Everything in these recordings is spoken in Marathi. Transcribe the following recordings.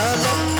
love.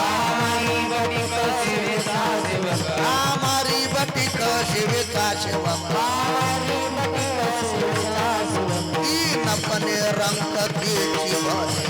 आमारी बटिक शिवेचा सेवका आमारी बटिक शिवेचा सेवका तीनपणे रंग की भरे